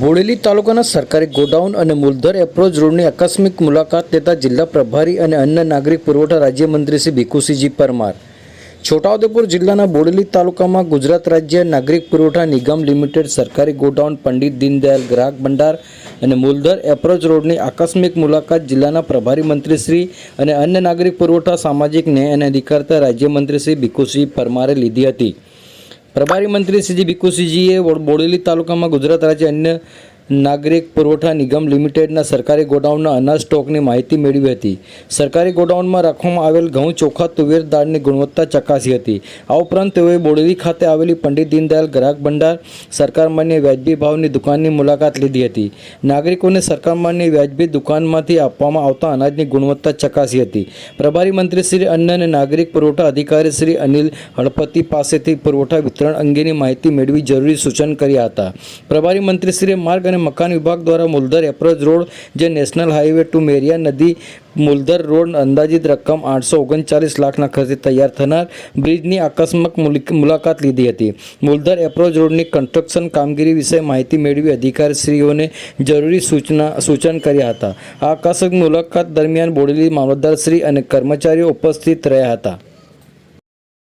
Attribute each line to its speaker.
Speaker 1: બોડેલી તાલુકાના સરકારી ગોડાઉન અને મૂલધર એપ્રોચ રોડની આકસ્મિક મુલાકાત લેતા જિલ્લા પ્રભારી અને અન્ય નાગરિક પુરવઠા રાજ્યમંત્રી શ્રી ભીખુસિંહજી પરમાર. છોટાઉદેપુર જિલ્લાના બોડેલી તાલુકામાં ગુજરાત રાજ્ય નાગરિક પુરવઠા નિગમ લિમિટેડ સરકારી ગોડાઉન, પંડિત દીનદયાલ ગ્રાહક ભંડાર અને મૂલધર એપ્રોચ રોડની આકસ્મિક મુલાકાત જિલ્લાના પ્રભારી મંત્રી શ્રી અને અન્ય નાગરિક પુરવઠા સામાજિક ન્યાય અને અધિકારતા રાજ્યમંત્રી શ્રી ભીખુસિંહ પરમારે લીધી હતી. પ્રભારી મંત્રી શ્રી ભીખુસિંહજીએ બોડ- બોડેલી તાલુકામાં ગુજરાત રાજ્ય અન્ય નાગરિક પુરવઠા નિગમ લિમિટેડના સરકારી ગોડાઉનના અનાજ સ્ટોકની માહિતી મેળવી હતી. સરકારી ગોડાઉનમાં રાખવામાં આવેલ ઘઉં, ચોખા, તુવેર દાળની ગુણવત્તા ચકાસી હતી. આ ઉપરાંત તેઓએ બોડેલી ખાતે આવેલી પંડિત દીનદયાલ ગ્રાહક ભંડાર, સરકાર માન્ય વ્યાજબી ભાવની દુકાનની મુલાકાત લીધી હતી. નાગરિકોને સરકાર માન્ય વ્યાજબી દુકાનમાંથી આપવામાં આવતા અનાજની ગુણવત્તા ચકાસી હતી. પ્રભારી મંત્રી શ્રી અન્ન અને નાગરિક પુરવઠા અધિકારી શ્રી અનિલ હળપતિ પાસેથી પુરવઠા વિતરણ અંગેની માહિતી મેળવી જરૂરી સૂચન કર્યા હતા. પ્રભારી મંત્રીશ્રીએ માર્ગ અને મકાન વિભાગ દ્વારા મુલધર એપ્રોચ રોડ જે નેશનલ હાઈવે ટુ મેરિયા નદી મુલધર રોડ અંદાજિત રકમ આઠસો ઓગણચાલીસ લાખના ખર્ચે તૈયાર થનાર બ્રિજની આકસ્મિક મુલિક- મુલાકાત લીધી હતી. મુલધર એપ્રોચ રોડની કન્સ્ટ્રક્શન કામગીરી વિશે માહિતી મેળવી અધિકારીશ્રીઓને જરૂરી સૂચના, સૂચન કર્યા હતા. આકસ્મિક મુલાકાત દરમિયાન બોડેલી મામલતદારશ્રી અને કર્મચારીઓ ઉપસ્થિત રહ્યા હતા.